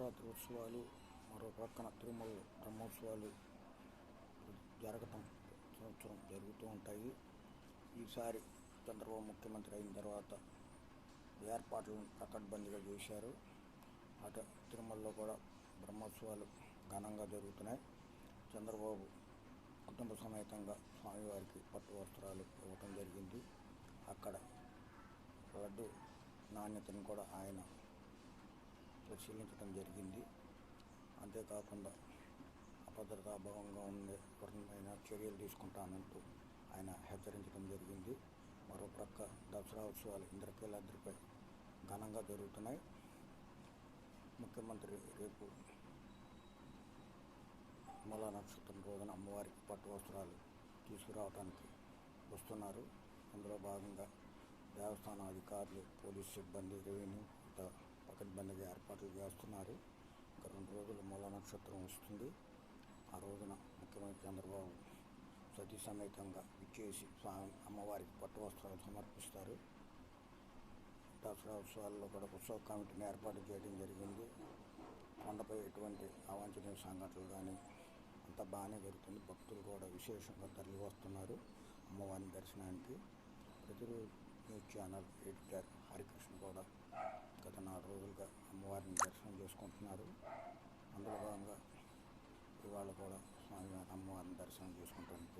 నవరాత్రి ఉత్సవాలు మరో పక్కన తిరుమల బ్రహ్మోత్సవాలు జరగటం సంవత్సరం జరుగుతూ ఉంటాయి. ఈసారి చంద్రబాబు ముఖ్యమంత్రి అయిన తర్వాత ఏర్పాట్లను ప్రకటబందీగా చేశారు. అటు తిరుమలలో కూడా బ్రహ్మోత్సవాలు ఘనంగా జరుగుతున్నాయి. చంద్రబాబు కుటుంబ సమేతంగా స్వామివారికి పట్టు వస్త్రాలు ఇవ్వటం జరిగింది. అక్కడ లడ్డు నాణ్యతను కూడా ఆయన పరిశీలించడం జరిగింది. అంతేకాకుండా అభద్రతాభావంగా ఉండే ఎవరినైనా చర్యలు తీసుకుంటానంటూ ఆయన హెచ్చరించడం జరిగింది. మరో ప్రక్క దసరా ఉత్సవాలు ఇంద్రకీలాద్రిపై ఘనంగా జరుగుతున్నాయి. ముఖ్యమంత్రి రేపు మూల నక్షత్రం రోజున అమ్మవారికి పట్టు వస్త్రాలు తీసుకురావడానికి వస్తున్నారు. అందులో భాగంగా దేవస్థాన అధికారులు పోలీస్ సిబ్బంది రెవెన్యూ ఇంత ఏర్పాట్లు చేస్తున్నారు. ఒక రెండు రోజులు మూల నక్షత్రం వస్తుంది. ఆ రోజున ముఖ్యమంత్రి చంద్రబాబు సతీ సమేతంగా విచ్చేసి స్వామి అమ్మవారికి పట్టు వస్త్రాలు సమర్పిస్తారు. దసరా ఉత్సవాల్లో కూడా ఉత్సవ కమిటీని ఏర్పాటు చేయడం జరిగింది. కొండపై ఎటువంటి అవాంఛనీయ సంఘటనలు కానీ అంతా బాగానే జరుగుతుంది. భక్తులు కూడా విశేషంగా తరలి వస్తున్నారు అమ్మవారిని దర్శనానికి. ప్రతిరోజు న్యూస్ ఛానల్ ఎడిటర్ హరికృష్ణ కూడా గత నాలుగు రోజులుగా అమ్మవారిని దర్శనం చేసుకుంటున్నారు. అందులో భాగంగా ఇవాళ కూడా స్వామివారి అమ్మవారిని దర్శనం చేసుకుంటానికి